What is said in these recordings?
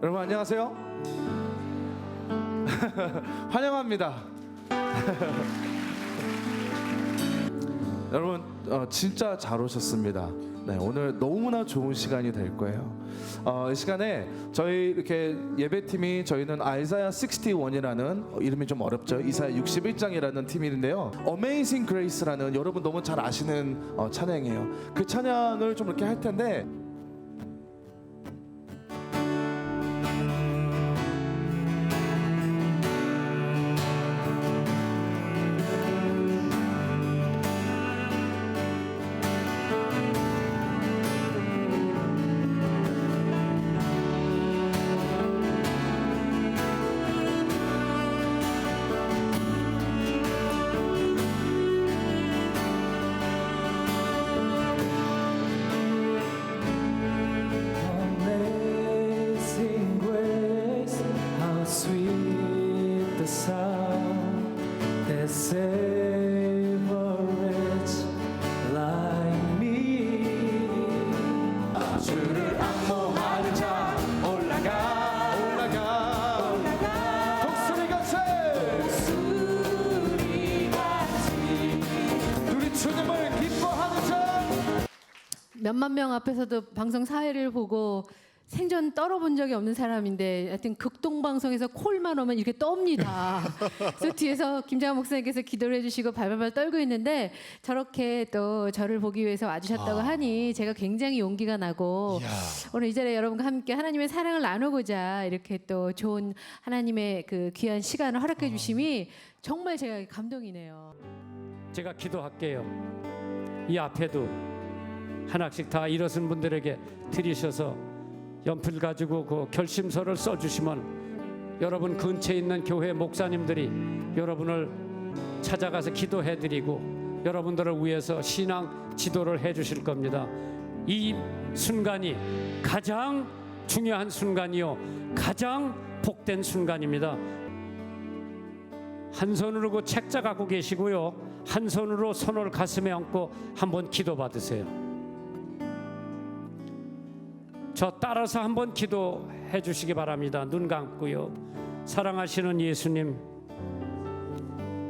여러분 안녕하세요. 환영합니다. 여러분 어, 진짜 잘 오셨습니다. 네, 오늘 너무나 좋은 시간이 될 거예요. 어, 이 시간에 저희 이렇게 예배팀이 저희는 아이사야 61이라는 어, 이름이 좀 어렵죠. 이사야 61장이라는 팀인데요. Amazing Grace라는 여러분 너무 잘 아시는 어, 찬양이에요. 그 찬양을 좀 이렇게 할 텐데 몇만 명 앞에서도 방송 사회를 보고 생전 떨어본 적이 없는 사람인데 하여튼 극동 방송에서 콜만 오면 이렇게 떱니다. 그래서 뒤에서 김장한 목사님께서 기도를 해주시고 발발발 떨고 있는데 저렇게 또 저를 보기 위해서 와주셨다고 하니 제가 굉장히 용기가 나고 오늘 이 자리에 여러분과 함께 하나님의 사랑을 나누고자 이렇게 또 좋은 하나님의 그 귀한 시간을 허락해 주심이 정말 제가 감동이네요. 제가 기도할게요. 이 앞에도 하나씩 다 일어선 분들에게 드리셔서 연필 가지고 그 결심서를 써주시면 여러분 근처에 있는 교회 목사님들이 여러분을 찾아가서 기도해드리고 여러분들을 위해서 신앙 지도를 해주실 겁니다. 이 순간이 가장 중요한 순간이요, 가장 복된 순간입니다. 한 손으로 그 책자 갖고 계시고요. 한 손으로 손을 가슴에 얹고 한번 기도 받으세요. 저 따라서 한번 기도해 주시기 바랍니다. 눈 감고요. 사랑하시는 예수님,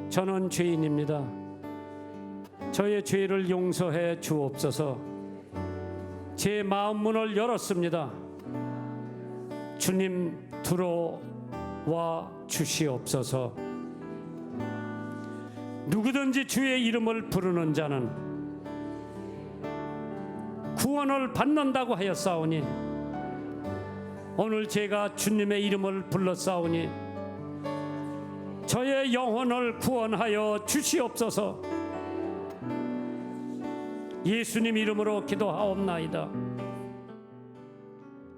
저는 죄인입니다. 저의 죄를 용서해 주옵소서. 제 마음 문을 열었습니다. 주님 들어와 주시옵소서. 누구든지 주의 이름을 부르는 자는 구원을 받는다고 하였사오니 오늘 제가 주님의 이름을 불렀사오니 저의 영혼을 구원하여 주시옵소서. 예수님 이름으로 기도하옵나이다